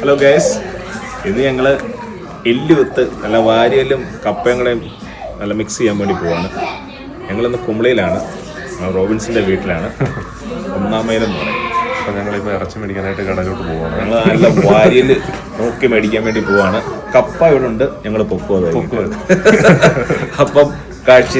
Hello guys ഇന്ന് ഞങ്ങൾ എല്ല് വിത്ത് നല്ല വാരിയലും കപ്പയും കൂടെയും നല്ല മിക്സ് ചെയ്യാൻ വേണ്ടി പോവാണ്. ഞങ്ങളിന്ന് കുമ്പളയിലാണ് റോബിൻസിന്റെ വീട്ടിലാണ്. ഒന്നാം മൈലെന്ന് പറയും. അപ്പം ഞങ്ങളിപ്പോൾ ഇറച്ചി മേടിക്കാനായിട്ട് കടയിലോട്ട് പോവാണ്. ഞങ്ങൾ നല്ല വാരിയൽ നോക്കി മേടിക്കാൻ വേണ്ടി പോവാണ്. കപ്പ ഇവിടെ ഉണ്ട് ഞങ്ങൾ പൊക്കുവത് പൊക്കോ. അപ്പം കാഴ്ച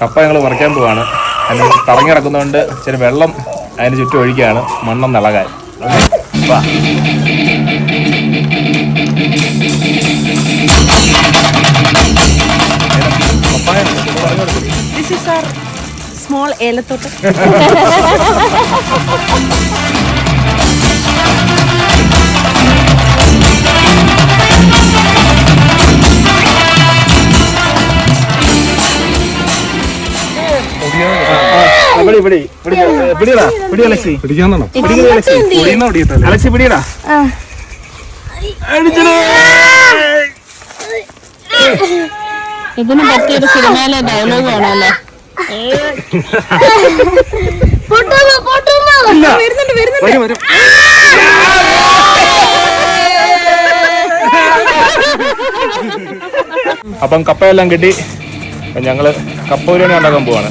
കപ്പ ഞങ്ങൾ പറിക്കാൻ പോവാണ്. അതിന് തറങ്ങി കിടക്കുന്നതുകൊണ്ട് ചെറിയ വെള്ളം അതിന് ചുറ്റും ഒഴിക്കുകയാണ്. മണ്ണം നിളകാൻ. Our small ഏലത്തോട്ടം. അലക്സി. പിടിയടാ. ഇതിന് പറ്റിയൊരു സിനിമയിലെ ഡയലോഗ് ആണല്ലേ. വരുന്നുണ്ട് വരുന്നുണ്ട്. വരും വരും. അപ്പം കപ്പയെല്ലാം കിട്ടി. അപ്പം ഞങ്ങൾ കപ്പ ബിരിയാണി ഉണ്ടാക്കാൻ പോവാണ്.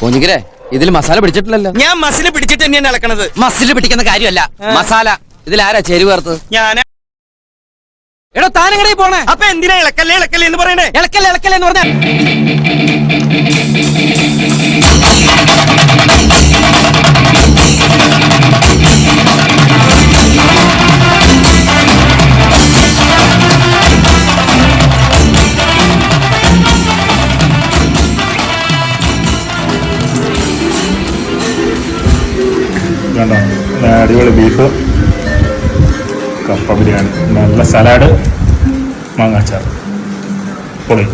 പോഞ്ഞിക്കരെ ഇതിൽ മസാല പിടിച്ചിട്ടില്ലല്ലോ. ഞാൻ മസിൽ പിടിച്ചിട്ട് തന്നെയാണ് ഇളക്കണത് മസിൽ പിടിക്കുന്ന കാര്യമല്ല മസാല. ഇതിൽ ആരാ ചേരുവ ചേർത്ത്? ഞാൻ എടോ താനങ്ങടെ പോണേ? അപ്പൊ എന്തിനാ ഇളക്കല്ലേ ഇളക്കല്ലേ എന്ന് പറയണേ? ഇളക്കല്ലേ ഇളക്കല്ലേ എന്ന് പറഞ്ഞ? അടിപൊളി ബീഫ് കപ്പ ബിരിയാണി നല്ല സലാഡ് മാങ്ങാച്ചാർ പൊളി.